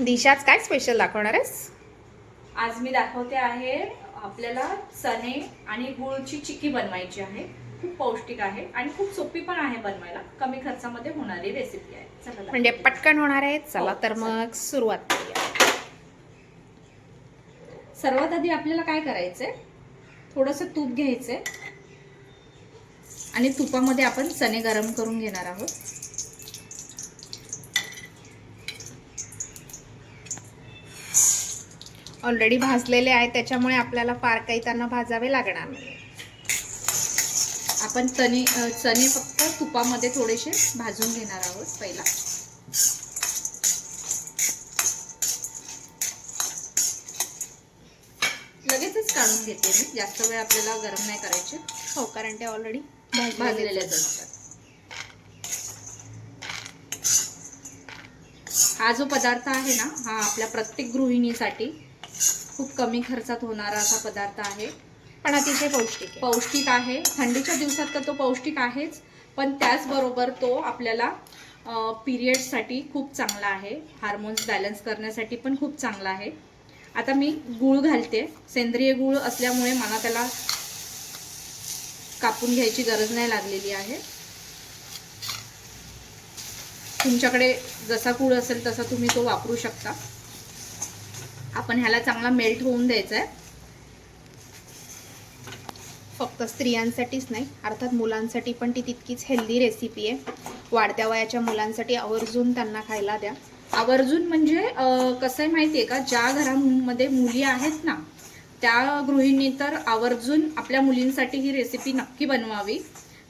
दिशाच काय स्पेशल दाखवणार आहेस? आज मी दाखवते आहे आपल्याला चणे आणि गुळची चिक्की बनवायची आहे. खूप पौष्टिक आहे आणि खूप सोपी पण आहे बनवायला. कमी खर्चामध्ये होणारी रेसिपी आहे. चला. म्हणजे पटकन होणार आहे? चला हो, तर मग सुरुवात करूया. सर्वात आधी आपल्याला काय करायचंय? थोडंसं तूप घ्यायचंय. आणि तुपामध्ये आपण चणे गरम करून घेणार आहोत. ऑलरेडी भाजलेले आहेत त्याच्यामुळे आपल्याला फार काही त्यांना भाजावे लागणार नाही. आपण चणे चणे फक्त तुपामध्ये थोडेसे भाजून घेणार आहोत पहिला. लगेचच काढून घेते मी जास्त वेळ आपल्याला गरम नाही करायचे. हो कारण ते ऑलरेडी भाजलेलेच असतात. हा जो पदार्थ आहे ना हा आपल्या प्रत्येक गृहिणीसाठी खूप कमी खर्चात होणारा असा पदार्थ आहे. पण अतिशय पौष्टिक पौष्टिक आहे. थंडीच्या दिवसात तर तो पौष्टिक आहेच. पण त्याचबरोबर तो आपल्याला पिरियड्ससाठी खूप चांगला आहे. हार्मोन्स बॅलन्स करण्यासाठी पण खूप चांगला आहे. आता मी गूळ घालते. सेंद्रिय गूळ असल्यामुळे मला त्याला कापून घ्यायची गरज नाही लागलेली आहे. तुमच्याकडे जसा गूळ असेल तसा तुम्ही तो वापरू शकता. आपण ह्याला चांगला मेल्ट होऊन द्यायचा आहे फक्त स्त्रियांसाठीच नाही अर्थात मुलांसाठी पण ती तितकीच हेल्दी रेसिपी आहे. वाढत्या वयाच्या मुलांसाठी आवर्जून त्यांना खायला द्या. आवर्जून म्हणजे कसं आहे माहिती आहे का? ज्या घरांमध्ये मुली आहेत ना त्या गृहिणी तर आवर्जून आपल्या मुलींसाठी ही रेसिपी नक्की बनवावी.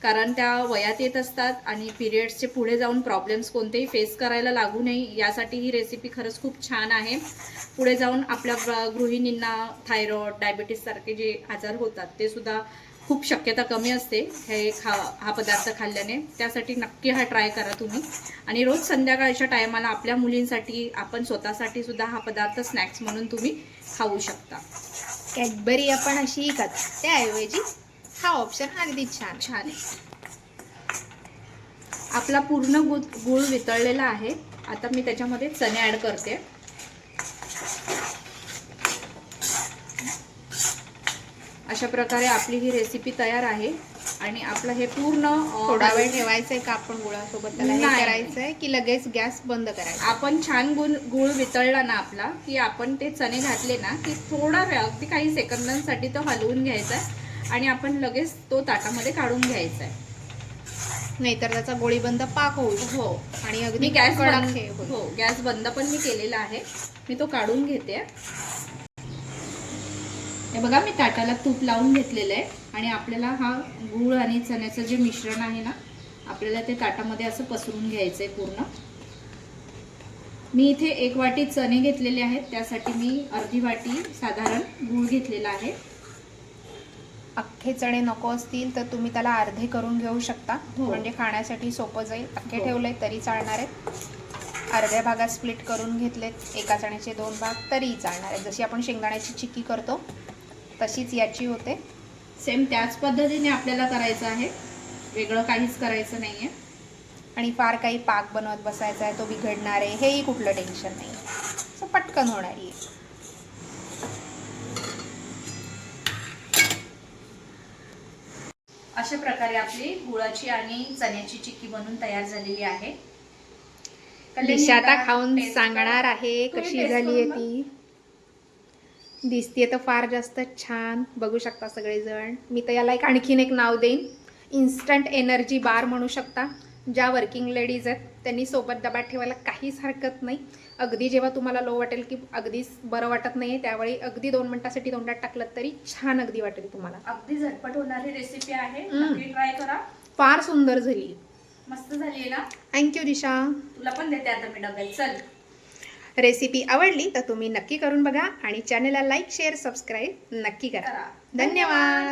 कारण त्या वयात येत असतात आणि पिरियड्सचे पुढे जाऊन प्रॉब्लेम्स कोणतेही फेस करायला लागू नये यासाठी ही रेसिपी खरंच खूप छान आहे. पुढे जाऊन आपल्या ग- गृहिणींना थायरॉइड डायबिटीससारखे जे आजार होतात ते सुद्धा खूप शक्यता कमी असते हे खा हा पदार्थ खाल्ल्याने. त्यासाठी नक्की हा ट्राय करा तुम्ही. आणि रोज संध्याकाळच्या टायमाला आपल्या मुलींसाठी आपण स्वतःसाठी सुद्धा हा पदार्थ स्नॅक्स म्हणून तुम्ही खाऊ शकता. कॅडबरी आपण अशी खात. त्याऐवजी हा ऑप्शन अगदी छान छान आहे. आपला पूर्ण गुळ गुळ वितळलेला आहे. आता मी त्याच्यामध्ये चणे ॲड करते. अशा प्रकारे आपली ही रेसिपी तयार आहे. आणि आपलं हे पूर्ण थोडा वेळ ठेवायचंय का आपण गुळासोबत? त्याला हे नाही. करायचंय की लगेच गॅस बंद करायचा? आपण छान गुळ गुळ वितळला ना आपला की आपण ते चणे घातले ना की थोडा वेळ अगदी काही सेकंदांसाठी तो हलवून घ्यायचा आहे. आणि आपण लगेच तो ताटामध्ये काढून घ्यायचा आहे नाहीतर त्याचा गोळीबंद पाक होऊ शकतो. हो. आणि अगदी गॅस बंद हे होईल. हो गॅस बंद पण मी केलेला आहे. मी तो काढून घेते. हे बघा मी ताटाला तूप लावून घेतलेलं आहे. आणि आपल्याला हा गूळ आणि चण्याचं जे मिश्रण आहे ना आपल्याला ते ताटामध्ये असं पसरून घ्यायचं आहे पूर्ण. मी इथे एक वाटी चणे घेतलेले आहेत. त्यासाठी मी अर्धी वाटी साधारण गूळ घेतलेला आहे. अख्खे चणे नको असतील तर तुम्ही त्याला अर्धे करून घेऊ शकता. हो. म्हणजे खाण्यासाठी सोपं जाईल. अख्खे हो. ठेवले तरी चालणार आहेत अर्ध्या भागात स्प्लिट करून घेतलेत. एका चण्याचे दोन भाग तरी चालणार आहेत. जशी आपण शेंगदाण्याची चिक्की करतो तशीच याची होते. सेम त्याच पद्धतीने आपल्याला करायचं आहे. वेगळं काहीच करायचं नाही आहे आणि फार काही पाक बनवत बसायचा आहे तो बिघडणार आहे. हेही कुठलं टेन्शन नाही सो पटकन होणारी आहे. अशा प्रकारे आपली गुळाची आणि चण्याची चिक्की बनून तयार झालेली आहे. आता खाऊन सांगणार. आहे कशी झाली आहे ती. दिसतीये तर फार जास्त छान. बघू शकता सगळेजण. मी तर याला एक आणखीन एक नाव देईन. इन्स्टंट एनर्जी बार म्हणू शकता. ज्या वर्किंग लेडीज आहेत त्यांनी सोबत डब्यात ठेवायला काहीच हरकत नाही. अगदी जेव्हा तुम्हाला लो वाटेल की अगदीच बरं वाटत नाही त्यावेळी अगदी दोन मिनिटासाठी तोंडात टाकलं तरी छान अगदी वाटेल तुम्हाला. अगदी झटपट होणारी रेसिपी आहे. नक्की ट्राय करा. फार सुंदर झाली. मस्त झाली ना? Thank you Disha. तुला पण देते आता मी डब्यात चल. रेसिपी आवडली तर तुम्ही नक्की करून बघा आणि चॅनलला लाईक शेअर सबस्क्राईब नक्की करा. धन्यवाद.